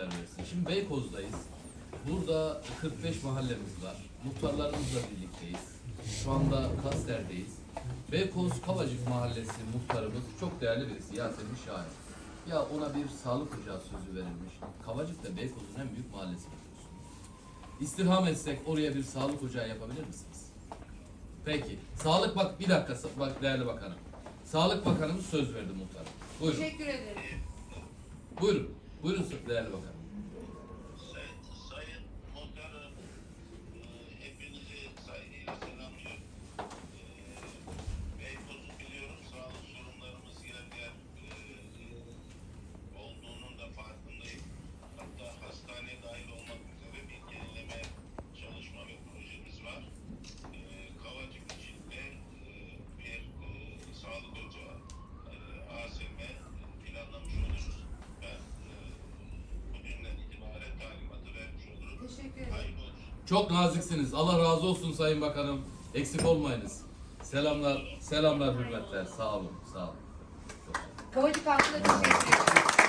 kolaylıklar versin. Şimdi Beykoz'dayız. Burada 45 mahallemiz var. Muhtarlarımızla birlikteyiz. Şu anda Kaster'deyiz. Beykoz Kavacık Mahallesi muhtarımız çok değerli birisi Yasemin Şahin. Ya ona bir sağlık ocağı sözü verilmiş. Kavacık da Beykoz'un en büyük mahallesi biliyorsunuz. İstirham etsek oraya bir sağlık ocağı yapabilir misiniz? Peki. Sağlık bak bir dakika bak değerli bakanım. Sağlık Bakanımız söz verdi muhtarım. Buyurun. Teşekkür ederim. Buyurun. Buyurun değerli bakanım. Çok naziksiniz. Allah razı olsun Sayın Bakanım. Eksik olmayınız. Selamlar, selamlar, hürmetler. Sağ olun, sağ olun. Kavacık halkına teşekkür ederim.